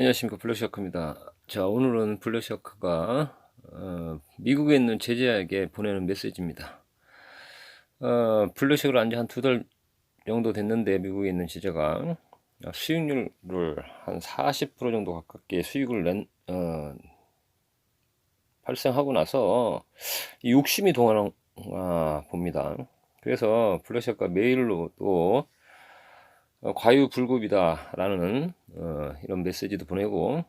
안녕하십니까 블랙셔크입니다. 자 오늘은 블랙셔크가 어, 미국에 있는 제자에게 보내는 메시지입니다. 어, 블랙셔크를 안지 한 두 달 정도 됐는데 미국에 있는 제자가 수익률을 한 40% 정도 가깝게 수익을 낸 어, 발생하고 나서 이 욕심이 동하나 봅니다. 그래서 블랙셔크가 메일로도 어, 과유불급이다라는 어, 이런 메시지도 보내고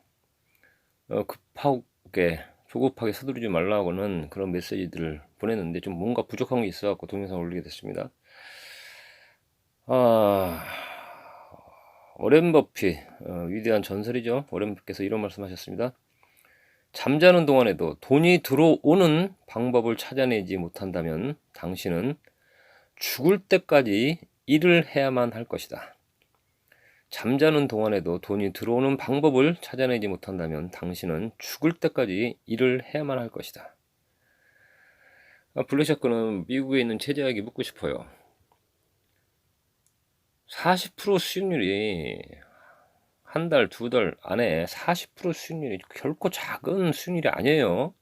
어, 급하게 조급하게 서두르지 말라고는 그런 메시지들을 보냈는데 좀 뭔가 부족한 게 있어갖고 동영상 을 올리게 됐습니다. 아, 오렌 버피 어, 위대한 전설이죠. 오렌 버피께서 이런 말씀하셨습니다. 잠자는 동안에도 돈이 들어오는 방법을 찾아내지 못한다면 당신은 죽을 때까지 일을 해야만 할 것이다. 잠자는 동안에도 돈이 들어오는 방법을 찾아내지 못한다면 당신은 죽을 때까지 일을 해야만 할 것이다. 아, 블랙샤크는 미국에 있는 체제에게 묻고 싶어요. 40% 수익률이 한 달, 두 달 안에 40% 수익률이 결코 작은 수익률이 아니에요.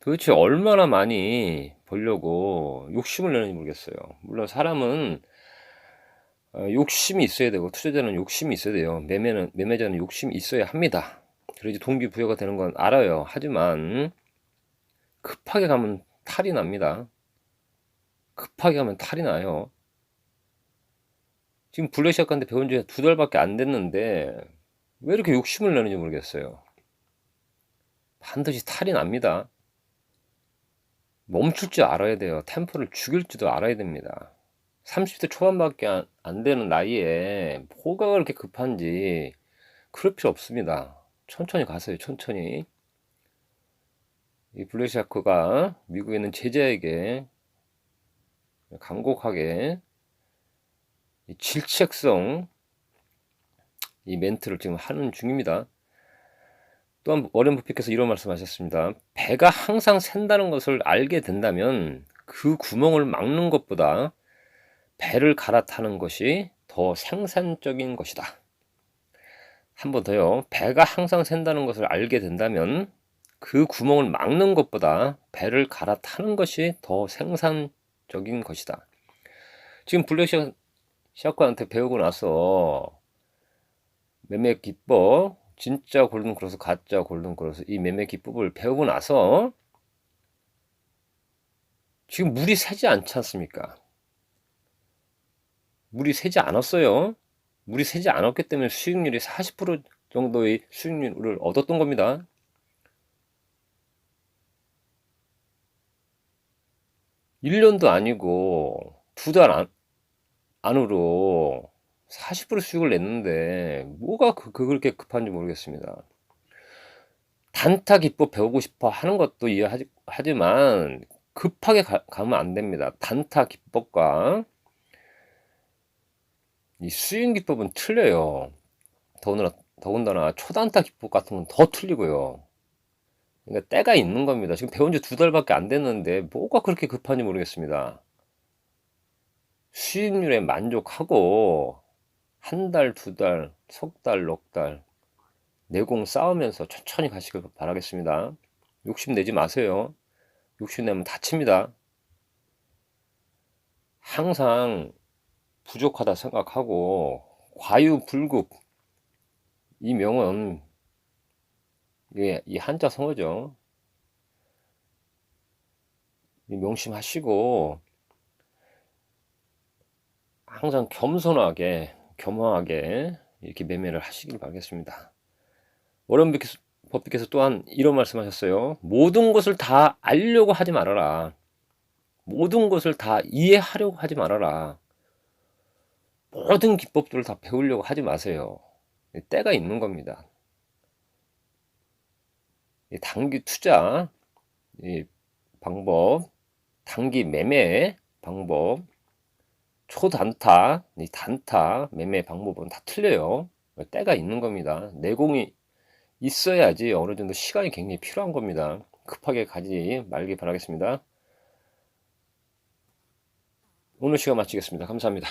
도대체 얼마나 많이 벌려고 욕심을 내는지 모르겠어요. 물론 사람은 어, 욕심이 있어야 되고 투자자는 욕심이 있어야 돼요. 매매는 매매자는 욕심이 있어야 합니다. 그래야지 동기 부여가 되는 건 알아요. 하지만 급하게 가면 탈이 납니다. 급하게 가면 탈이 나요. 지금 블랙샷한테 배운 지 두 달밖에 안 됐는데 왜 이렇게 욕심을 내는지 모르겠어요. 반드시 탈이 납니다. 멈출 줄 알아야 돼요. 템포를 죽일 줄도 알아야 됩니다. 30대 초반밖에 안, 안 되는 나이에 뭐가 그렇게 급한지 그럴 필요 없습니다. 천천히 가세요. 천천히. 이 블랙샤크가 미국에 있는 제자에게 간곡하게 이 질책성 이 멘트를 지금 하는 중입니다. 또한 워렌 버핏께서 이런 말씀하셨습니다. 배가 항상 샌다는 것을 알게 된다면 그 구멍을 막는 것보다 배를 갈아타는 것이 더 생산적인 것이다. 한 번 더요. 배가 항상 샌다는 것을 알게 된다면 그 구멍을 막는 것보다 배를 갈아타는 것이 더 생산적인 것이다. 지금 블랙샤크한테 배우고 나서 매매 기법, 진짜 골든 크로스, 가짜 골든 크로스 이 매매 기법을 배우고 나서 지금 물이 새지 않지 않습니까? 물이 새지 않았어요. 물이 새지 않았기 때문에 수익률이 40% 정도의 수익률을 얻었던 겁니다. (1년도) 아니고 두달 안으로 40% 수익을 냈는데 뭐가 그, 그 그렇게 급한지 모르겠습니다. 단타 기법 배우고 싶어 하는 것도 이해하지만 급하게 가, 가면 안 됩니다. 단타 기법과 이 수익 기법은 틀려요. 더군다나, 더군다나 초단타 기법 같은 건 더 틀리고요. 그러니까 때가 있는 겁니다. 지금 배운 지 두 달밖에 안 됐는데 뭐가 그렇게 급한지 모르겠습니다. 수익률에 만족하고 한 달, 두 달, 석 달, 넉 달 내공 쌓으면서 천천히 가시길 바라겠습니다. 욕심 내지 마세요. 욕심 내면 다칩니다. 항상 부족하다 생각하고 과유불급 이 명은 이 한자 성어죠. 명심하시고 항상 겸손하게 겸허하게 이렇게 매매를 하시길 바라겠습니다. 워런 버핏께서 또한 이런 말씀하셨어요. 모든 것을 다 알려고 하지 말아라. 모든 것을 다 이해하려고 하지 말아라. 모든 기법들을 다 배우려고 하지 마세요. 때가 있는 겁니다. 단기 투자 방법, 단기 매매 방법, 초단타, 단타 매매 방법은 다 틀려요. 때가 있는 겁니다. 내공이 있어야지 어느 정도 시간이 굉장히 필요한 겁니다. 급하게 가지 말기 바라겠습니다. 오늘 시간 마치겠습니다. 감사합니다.